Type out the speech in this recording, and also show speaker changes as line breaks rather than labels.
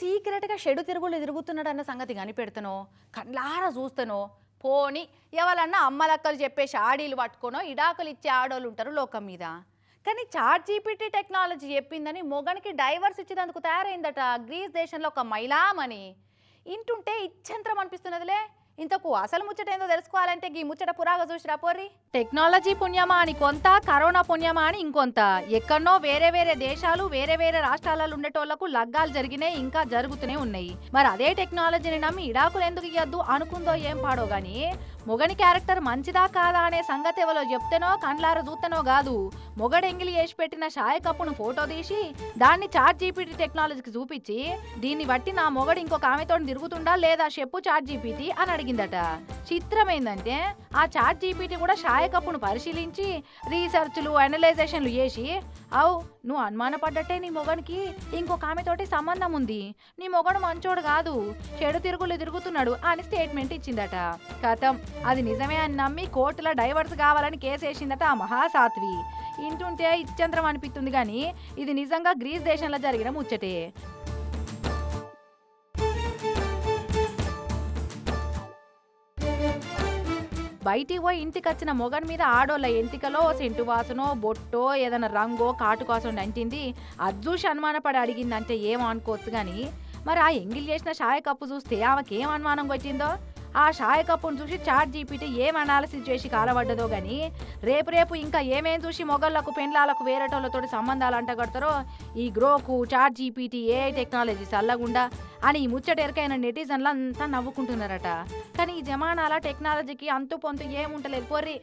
సీక్రెట్గా షెడు తిరుగులు తిరుగుతున్నాడు అన్న సంగతి కనిపెడతానో? కళ్ళారా చూస్తానో? పోని ఎవరన్నా అమ్మలక్కలు చెప్పేసి ఆడీలు పట్టుకోనో ఇడాకులు ఇచ్చే ఆడోళ్ళు ఉంటారు లోకం మీద. కానీ చాట్ జీపీటీ టెక్నాలజీ చెప్పిందని మొగనికి డైవర్స్ ఇచ్చినందుకు తయారైందట గ్రీస్ దేశంలో ఒక మైలామని ఇంటుంటే ఇచ్చంత్రం అనిపిస్తున్నదిలే. ఇంతకు అసలు ముచ్చట ఏందో తెలుసుకోవాలంటే ఈ ముచ్చట పురాగా చూసిరా పోర్రి? టెక్నాలజీ పుణ్యమా అని కొంత కరోనా పుణ్యమా అని ఇంకొంత. ఎక్కడనో వేరే వేరే దేశాలు వేరే వేరే రాష్ట్రాలలో ఉండేటోళ్ళకు లగ్గాలు జరిగినాయి ఇంకా జరుగుతూనే ఉన్నాయి. మరి అదే టెక్నాలజీని నమ్మి ఇడాకులు ఎందుకు ఇయ్యద్దు అనుకుందో ఏం పాడో గాని మొగని క్యారెక్టర్ మంచిదా కాదా అనే సంగతి ఎవరో చెప్తేనో కండ్లార చూస్తేనో కాదు. మొగడెంగిలి వేసి పెట్టిన షాయ కప్పును ఫోటో తీసి దాన్ని చాట్ జీపీటీ టెక్నాలజీకి చూపించి దీన్ని బట్టి నా మొగడు ఇంకొక ఆమెతో తిరుగుతుండా లేదా చెప్పు చాట్ జీపీటీ అని అడిగిందట. చిత్రం ఏంటంటే ఆ చాట్ జీపీటీ కూడా షాయ కప్పును పరిశీలించి రీసెర్చ్లు అనలైజేషన్లు చేసి అవు నువ్వు అనుమానపడ్డట్టే నీ మొగనికి ఇంకొక ఆమెతోటి సంబంధం ఉంది. నీ మొగడు మంచోడు కాదు. చెడు తిరుగులు తిరుగుతున్నాడు అని స్టేట్మెంట్ ఇచ్చిందట. కథం. అది నిజమే అని నమ్మి కోర్టులో డైవర్స్ కావాలని కేసు వేసిందట ఆ మహాసాత్వి ఇంటుంటే ఇచ్చంద్రం అనిపిస్తుంది కానీ ఇది నిజంగా గ్రీస్ దేశంలో జరిగిన ముచ్చటే. బయటికి పోయి ఇంటికి వచ్చిన మొగన్ మీద ఆడోళ్ళ ఎంటికలో సెంటు వాసనో బొట్టో ఏదైనా రంగో కాటు కోసం అంటింది అది అనుమానపడి అడిగిందంటే ఏమో అనుకోవచ్చు కానీ మరి ఆ ఎంగిల్ చేసిన షాయ కప్పు చూస్తే ఆమెకి ఏం అనుమానం వచ్చిందో ఆ షాయ్ కప్పును చూసి చాట్ జీపీటీ ఏం అనాలిసిస్ చేసి కాలబడ్డదో గాని రేపు రేపు ఇంకా ఏమేం చూసి మొగళ్ళకు పెండ్లాలకు వేరేటోళ్ళతో సంబంధాలు అంటగడతారో ఈ గ్రోకు చాట్ జీపీటీ ఏ టెక్నాలజీ చల్లగుండా అని ఈ ముచ్చట ఎరకైన నెటిజన్లు అంతా నవ్వుకుంటున్నారట. కానీ ఈ జమానాల టెక్నాలజీకి అంతు పొంతు ఏముంటలేదు పోర్రి.